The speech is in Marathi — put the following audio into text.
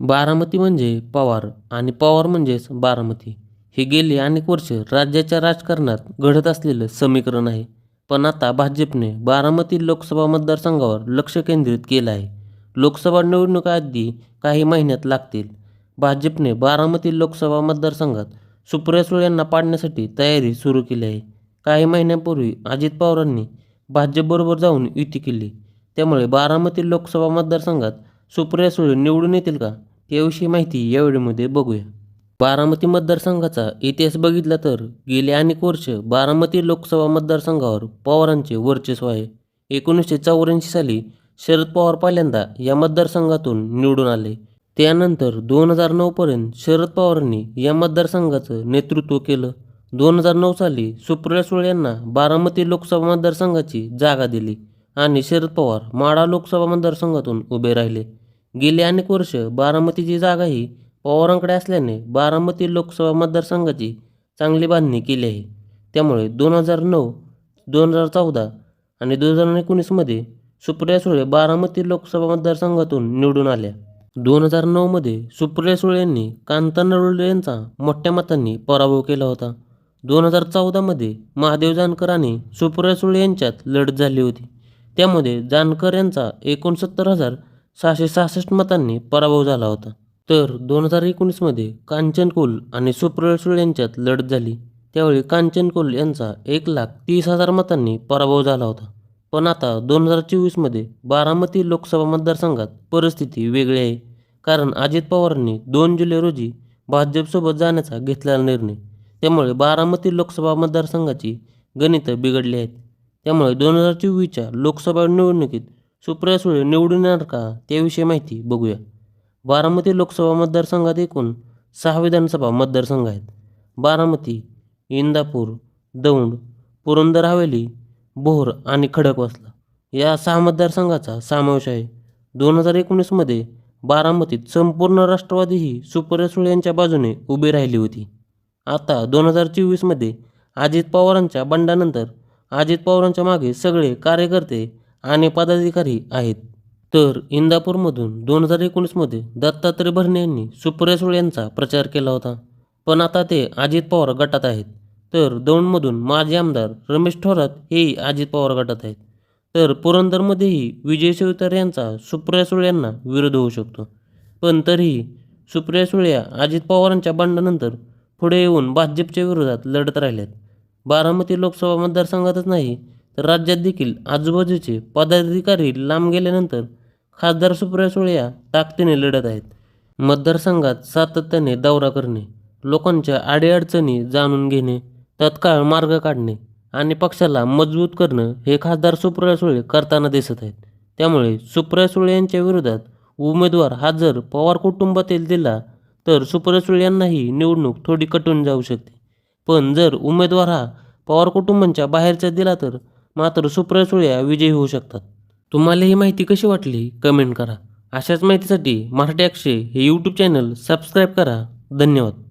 बारामती म्हणजे पवार आणि पवार म्हणजेच बारामती. हे गेली अनेक वर्ष राज्याच्या राजकारणात घडत असलेलं समीकरण आहे. पण आता भाजपने बारामती लोकसभा मतदारसंघावर लक्ष केंद्रित केलं आहे. लोकसभा निवडणुकाआधी काही महिन्यात लागतील. भाजपने बारामती लोकसभा मतदारसंघात सुप्रिया सुळे यांना पाडण्यासाठी तयारी सुरू केली आहे. काही महिन्यांपूर्वी अजित पवारांनी भाजपबरोबर जाऊन युती केली. त्यामुळे बारामती लोकसभा मतदारसंघात सुप्रिया सुळे निवडून येतील का? याविषयी माहिती या व्हिडिओमध्ये बघूया. बारामती मतदारसंघाचा इतिहास बघितला तर गेले अनेक वर्ष बारामती लोकसभा मतदारसंघावर पवारांचे वर्चस्व आहे. एकोणीसशे चौऱ्याऐंशी साली शरद पवार पहिल्यांदा या मतदारसंघातून निवडून आले. त्यानंतर दोन हजार नऊपर्यंत शरद पवारांनी या मतदारसंघाचं नेतृत्व केलं. दोन हजार नऊ साली सुप्रिया सुळे यांना बारामती लोकसभा मतदारसंघाची जागा दिली आणि शरद पवार माढा लोकसभा मतदारसंघातून उभे राहिले. गेली अनेक वर्ष बारामतीची जागा ही पवारांकडे असल्याने बारामती लोकसभा मतदारसंघाची चांगली बांधणी केली आहे. त्यामुळे दोन हजार नऊ दोन हजार चौदा आणि दोन हजार एकोणीसमध्ये सुप्रिया सुळे बारामती लोकसभा मतदारसंघातून निवडून आल्या. दोन हजार नऊमध्ये सुप्रिया सुळे यांनी कांता नरुळे यांचा मोठ्या मतांनी पराभव केला होता. दोन हजार चौदामध्ये महादेव जानकर आणि सुप्रिया सुळे यांच्यात लढत झाली होती. त्यामध्ये जानकर यांचा एकोणसत्तर हजार सहाशे सहासष्ट मतांनी पराभव झाला होता. तर दोन हजार एकोणीसमध्ये कांचन कोल आणि सुप्रिया सुळे यांच्यात लढत झाली. त्यावेळी कांचन कोल यांचा एक लाख तीस हजार मतांनी पराभव झाला होता. पण आता दोन हजार चोवीसमध्ये बारामती लोकसभा मतदारसंघात परिस्थिती वेगळी आहे. कारण अजित पवारांनी दोन जुलै रोजी भाजपसोबत जाण्याचा घेतलेला निर्णय. त्यामुळे बारामती लोकसभा मतदारसंघाची गणितं बिघडली आहेत. त्यामुळे दोन हजार चोवीसच्या लोकसभा निवडणुकीत सुप्रिया सुळे निवडून येणार का? त्याविषयी माहिती बघूया. बारामती लोकसभा मतदारसंघात एकूण सहा विधानसभा मतदारसंघ आहेत. बारामती इंदापूर दौंड पुरंदर हवेली बोहर आणि खडकवासला. या सहा मतदारसंघाचा समावेश आहे. दोन हजार एकोणीसमध्ये बारामतीत संपूर्ण राष्ट्रवादी ही सुप्रिया सुळे यांच्या बाजूने उभी राहिली होती. आता दोन हजार चोवीसमध्ये अजित पवारांच्या बंडानंतर अजित पवारांच्या मागे सगळे कार्यकर्ते आणि पदाधिकारी आहेत. तर इंदापूरमधून दोन हजार एकोणीसमध्ये दत्तात्रय भरणे यांनी सुप्रिया सुळे यांचा प्रचार केला होता. पण आता ते अजित पवार गटात आहेत. तर दौंडमधून माजी आमदार रमेश थोरात हेही अजित पवार गटात आहेत. तर पुरंदरमध्येही विजय शिवतर यांचा सुप्रिया सुळे यांना विरोध होऊ शकतो. पण तरीही सुप्रिया सुळे अजित पवारांच्या बंडानंतर पुढे येऊन भाजपच्या विरोधात लढत राहिल्यात बारामती लोकसभा मतदारसंघातच नाही तर राज्यात देखील आजूबाजूचे पदाधिकारी लांब गेल्यानंतर खासदार सुप्रिया सुळे या ताकदीने लढत आहेत. मतदारसंघात सातत्याने दौरा करणे लोकांच्या आडेअडचणी जाणून घेणे तत्काळ मार्ग काढणे आणि पक्षाला मजबूत करणं हे खासदार सुप्रिया सुळे करताना दिसत आहेत. त्यामुळे सुप्रिया सुळे यांच्या विरोधात उमेदवार हा जर पवार कुटुंबातील दिला तर सुप्रिया सुळे यांनाही निवडणूक थोडी कटून जाऊ शकते. पण जर उमेदवार हा पवार कुटुंबांच्या बाहेरचा दिला तर मात्र सुप्रिया सुळ्या विजयी होऊ शकतात. तुम्हाला ही माहिती कशी वाटली? कमेंट करा. अशाच माहितीसाठी मराठी अक्षय हे यूट्यूब चॅनल सबस्क्राईब करा. धन्यवाद.